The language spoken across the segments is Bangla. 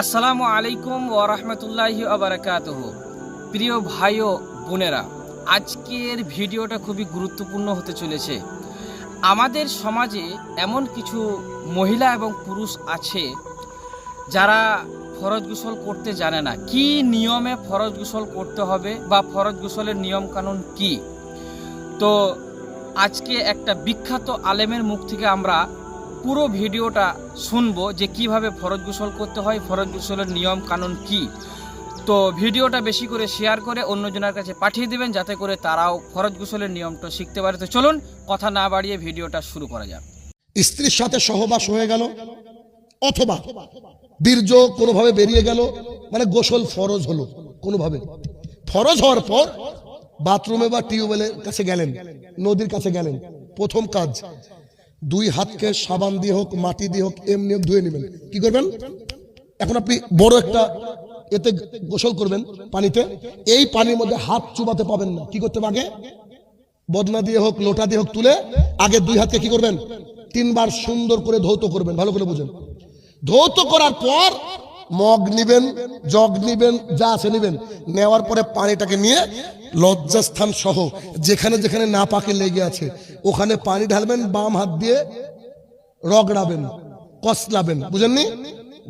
আসসালামু আলাইকুম ওয়া রাহমাতুল্লাহি ওয়া বারাকাতুহু। প্রিয় ভাই ও বোনেরা, আজকের ভিডিওটা খুবই গুরুত্বপূর্ণ হতে চলেছে। আমাদের সমাজে এমন কিছু মহিলা এবং পুরুষ আছে যারা ফরজ গোসল করতে জানে না। কি নিয়মে ফরজ গোসল করতে হবে বা ফরজ গোসলের নিয়ম কানুন কি? তো আজকে একটা বিখ্যাত আলেমের মুখ থেকে আমরা পুরো ভিডিওটা শুনব যে কীভাবে ফরজ গোসল করতে হয়, ফরজ গোসলের নিয়ম কানুন কি। তো ভিডিওটা বেশি করে শেয়ার করে অন্যজনের কাছে পাঠিয়ে দিবেন, যাতে করে তারাও ফরজ গোসলের নিয়মটা শিখতে পারে। তো চলুন, কথা না বাড়িয়ে ভিডিওটা শুরু করা যাক। স্ত্রীর সাথে সহবাস হয়ে গেল, অথবা বীর্য কোনোভাবে বেরিয়ে গেল মানে গোসল ফরজ হলো কোনোভাবে। ফরজ হওয়ার পর বাথরুমে বা টিউবওয়েলের কাছে গেলেন, নদীর কাছে গেলেন, প্রথম কাজ দুই হাতকে সাবান দিয়ে হোক, মাটি দিয়ে হোক, এমনি হোক ধুয়ে নেবেন। কি করবেন? এখন আপনি বড় একটা এতে গোসল করবেন পানিতে। এই পানির মধ্যে হাত চুবাতে পাবেন না। কি করতে আগে? বদনা দিয়ে হোক, লোটা দিয়ে হোক তুলে আগে দুই হাতকে কি করবেন? তিনবার সুন্দর করে ধৌত করবেন। ভালো করে বুঝেন। ধৌত করার পর মগ নিবেন, জগ নিবেন, যা আছে নিবেন। নেওয়ার পরে পানিটাকে নিয়ে লজ্জাস্থান সহ, যেখানে যেখানে না পাকে লেগে আছে, ওখানে পানি ঢালবেন, বাম হাত দিয়ে রগড়াবেন, কসলাবেন, বুঝেননি?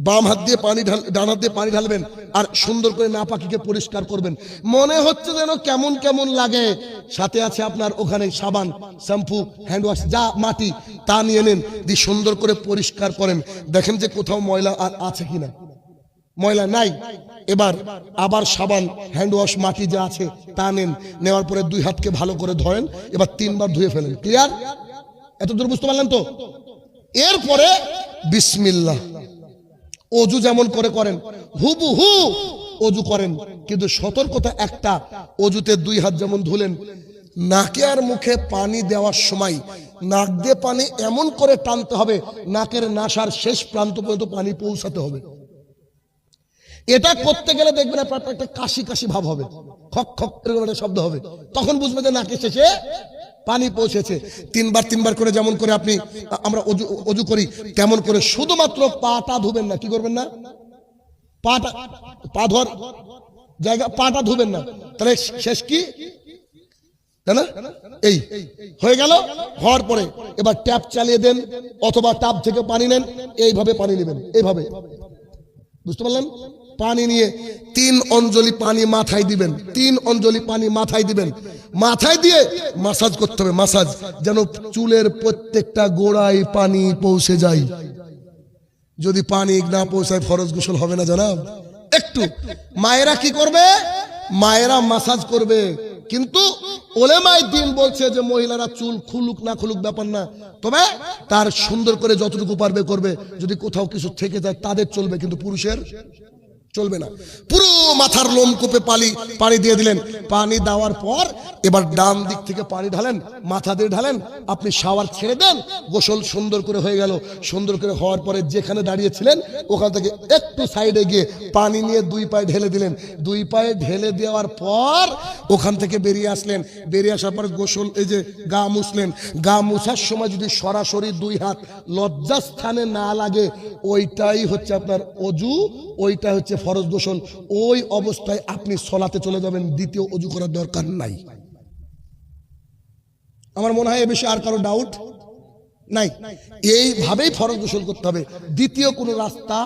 বাম হাত দিয়ে পানি ঢাল, ডান হাত দিয়ে পানি ঢালবেন আর সুন্দর করে না পাখিকে পরিষ্কার করবেন। মনে হচ্ছে যেন কেমন কেমন লাগে। সাথে আছে আপনার ওখানে সাবান, শ্যাম্পু হ্যান্ড ওয়াশ যা মাটি, তা নিয়ে নেন। দিয়ে সুন্দর করে পরিষ্কার করেন। দেখেন যে কোথাও ময়লা আর আছে কিনা। ময়লা নাই। এবার আবার সাবান হ্যান্ড ওয়াশ মাটি যা আছে তা নেন। নেওয়ার পরে দুই হাতকে ভালো করে ধরেন এবার তিনবার ধুয়ে ফেলেন। ক্লিয়ার এত দূর বুঝতে পারলেন তো? এরপরে বিসমিল্লাহ। অজু যেমন করে করেন হুবু হু অজু করেন। কিন্তু সতর্কতা একটা, অজুতে দুই হাত যেমন ধুলেন, নাকে আর মুখে পানি দেওয়ার সময়, নাক দিয়ে পানি এমন করে টানতে হবে, নাকের নাসার শেষ প্রান্ত পর্যন্ত পানি পৌঁছাতে হবে। এটা করতে গেলে দেখবেন আপনার একটা কাশি কাশি ভাব হবে। খক খক এরকম একটা শব্দ হবে। তখন বুঝবে যে নাকে শেষে পানি পৌঁছেছে। তিনবার তিনবার করে যেমন করে আপনি, আমরা অজু অজু করি, তেমন করে শুধুমাত্র পাটা ধুবেন না। কি করবেন না? পাটা, পা ধর। জায়গা, পাটা ধুবেন না। তাহলে শেষ কি? না? এই, হয়ে গেল। হওয়ার পরে এবার ট্যাপ চালিয়ে দেন, অথবা ট্যাপ থেকে পানি নেন। এইভাবে পানি নেবেন। এইভাবে। বুঝতে পারলেন? পানি নিয়ে তিন অঞ্জলি পানি মাথায় দিবেন, তিন অঞ্জলি পানি মাথায় দিবেন। মাথায় দিয়ে মাসাজ করতে হবে, মাসাজ, যেন চুলের প্রত্যেকটা গোড়ায় পানি পৌঁছে যায়। যদি পানি না পৌঁছায় ফরজ গোসল হবে না জানাব? একটু। মায়েরা কি করবে? মায়েরা মাসাজ করবে। কিন্তু ওলেমাই দিন বলছে যে মহিলারা চুল খুলুক না খুলুক ব্যাপার না। তবে তার সুন্দর করে যতটুকু পারবে করবে। যদি কোথাও কিছু থেকে যায়, তাদের চলবে, কিন্তু পুরুষের চলবে না। পুরো মাথার লোম কূপে পালি, পানি দিয়ে দিলেন। পানি দেওয়ার পর এবার ডান দিক থেকে পানি ঢালেন, মাথা দিয়ে ঢালেন। আপনি শাওয়ার ছেড়ে দেন, গোসল সুন্দর করে হয়ে গেল। সুন্দর করে হওয়ার পরে যেখানে দাঁড়িয়েছিলেন, ওখান থেকে একটু সাইডে গিয়ে পানি নিয়ে দুই পায়ে ঢেলে দিলেন। দুই পায়ে ঢেলে দেওয়ার পর ওখান থেকে বেরিয়ে আসলেন। বেরিয়ে আসার পর গোসল, এই যে গা মুছলেন। গা মুছার সময় যদি সরাসরি দুই হাত লজ্জাস্থানে না লাগে, ওইটাই হচ্ছে আপনার অজু, ওইটা হচ্ছে ফরজ গোসল ওই অবস্থায় আপনি সলাতে চলে যাবেন, দ্বিতীয় অজু করার দরকার নাই। আমার মনে হয় এ বিষয়ে আর কারও ডাউট নাই। এইভাবেই ফরজ গোসল করতে হবে। দ্বিতীয় কোনো রাস্তা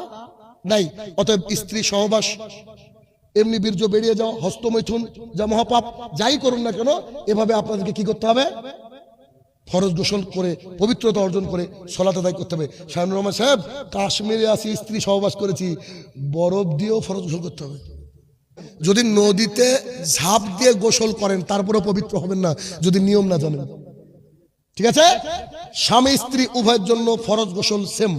নাই। অতএব স্ত্রী সহবাস, এমনি বীর্য বেরিয়ে যাওয়া, হস্তমৈথুন, যা মহাপাপ, যাই করুন না কেন, এভাবে আপনাদেরকে কি করতে হবে? ফরজ গোসল করে, পবিত্রতা অর্জন করে সলাত আদায় করতে হবে। শাহানুর রহমান সাহেব, কাশ্মীরে আসি স্ত্রী সহবাস করেছি। বরফ দিয়েও ফরজ গোসল করতে হবে। যদি নদীতে ঝাঁপ দিয়ে গোসল করেন তারপরে পবিত্র হবেন না, যদি নিয়ম না জানেন। ঠিক আছে? স্বামী স্ত্রী উভয়ের জন্য ফরজ গোসল সেম